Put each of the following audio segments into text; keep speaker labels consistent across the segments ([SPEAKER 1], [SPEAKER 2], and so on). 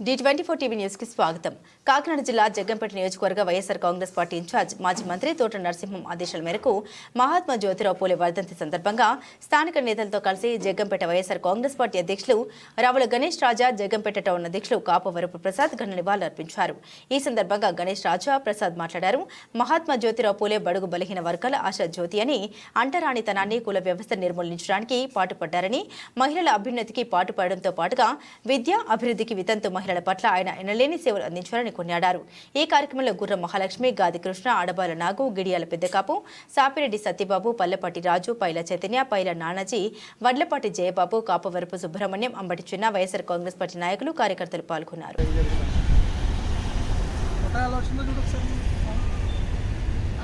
[SPEAKER 1] D twenty four TV న్యూస్కి స్వాగతం. కాకినాడ జిల్లా జగ్గంపేట నియోజకవర్గ వైఎస్ఆర్ కాంగ్రెస్ పార్టీ ఇన్ఛార్జ్ మాజీ మంత్రి తోట నరసింహం ఆదేశాల మేరకు మహాత్మా జ్యోతిరావు పూలే వర్ధంతి సందర్భంగా స్థానిక నేతలతో కలిసి జగ్గంపేట వైఎస్ఆర్ కాంగ్రెస్ పార్టీ అధ్యక్షులు రావుల గణేష్ రాజా జగ్గంపేట టౌన్ అధ్యక్షులు కాపవరపు ప్రసాద్ ఘన నివాళులర్పించారు. ఈ సందర్భంగా గణేష్ రాజా ప్రసాద్ మాట్లాడారు. మహాత్మా జ్యోతిరావు పూలే బడుగు బలహీన వర్గాల ఆశా జ్యోతి అని అంటరానితనాన్ని కుల వ్యవస్థ నిర్మూలించడానికి పాటుపడ్డారని మహిళల అభ్యున్నతికి పాటుపడడంతో పాటుగా విద్య అభివృద్ధికి వితంతు మహిళల పట్ల ఆయన ఎనలేని సేవలు అందించారని కొనియాడారు. ఈ కార్యక్రమంలో గుర్ర మహాలక్ష్మి గాది కృష్ణ ఆడబాల నాగు గిడియాల పెద్దకాపు సాపిరెడ్డి సత్యబాబు పల్లెపాటి రాజు పైల చైతన్య పైల నానాజీ వడ్లపాటి జయబాబు కాపవరపు సుబ్రహ్మణ్యం అంబటి చిన్న వైఎస్ఆర్ కాంగ్రెస్ పార్టీ నాయకులు కార్యకర్తలు పాల్గొన్నారు.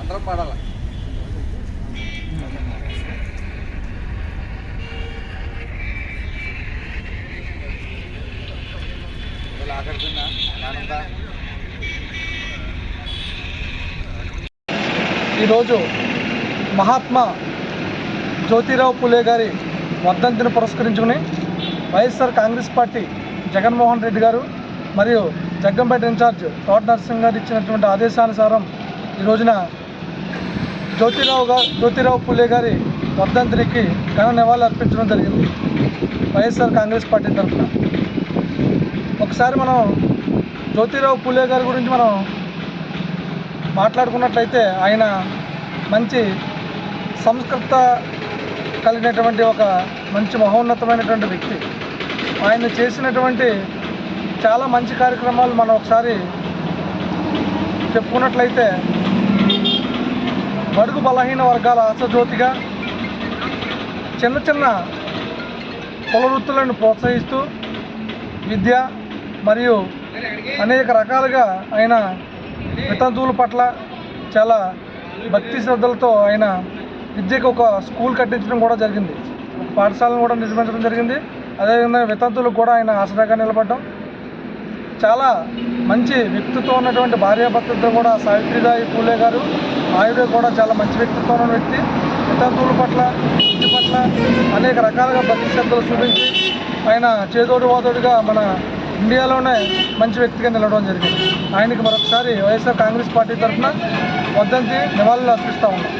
[SPEAKER 2] అందరం
[SPEAKER 3] ఈరోజు మహాత్మా జ్యోతిరావు పులే గారి వర్ధంతిని పురస్కరించుకుని వైఎస్ఆర్ కాంగ్రెస్ పార్టీ జగన్మోహన్ రెడ్డి గారు మరియు జగ్గంపేట ఇన్ఛార్జ్ తోట నరసింహ్ గారు ఇచ్చినటువంటి ఆదేశానుసారం ఈ రోజున జ్యోతిరావు గారు జ్యోతిరావు పులే గారి వర్ధంతికి ఘన నివాళులు అర్పించడం జరిగింది వైఎస్ఆర్ కాంగ్రెస్ పార్టీ తరఫున. ఒకసారి మనం జ్యోతిరావు పులే గారి గురించి మనం మాట్లాడుకున్నట్లయితే ఆయన మంచి సంస్కృత కలిగినటువంటి ఒక మంచి మహోన్నతమైనటువంటి వ్యక్తి. ఆయన చేసినటువంటి చాలా మంచి కార్యక్రమాలు మనం ఒకసారి చెప్పుకున్నట్లయితే బడుగు బలహీన వర్గాల ఆశజ్యోతిగా చిన్న చిన్న కుల వృత్తులను ప్రోత్సహిస్తూ విద్య మరియు అనేక రకాలుగా ఆయన వితంతువుల పట్ల చాలా భక్తి శ్రద్ధలతో ఆయన విద్యకు ఒక స్కూల్ కట్టించడం కూడా జరిగింది. పాఠశాలను కూడా నిర్మించడం జరిగింది. అదేవిధంగా వితంతువులకు కూడా ఆయన ఆసరాగా నిలబడడం. చాలా మంచి వ్యక్తిత్వం ఉన్నటువంటి భార్యాభర్తలతో కూడా సావిత్రిబాయి పూలే గారు ఆయుడే కూడా చాలా మంచి వ్యక్తిత్వం ఉన్న వ్యక్తి. వితంతువుల పట్ల విద్య పట్ల అనేక రకాలుగా భక్తి శ్రద్ధలు చూపించి ఆయన చేదోడు వాదోడుగా మన ఇండియాలోనే మంచి వ్యక్తిగా నిలవడం జరిగింది. ఆయనకి మరొకసారి వైఎస్ఆర్ కాంగ్రెస్ పార్టీ తరఫున వద్దంతి నివాళులు అర్పిస్తూ ఉన్నాం.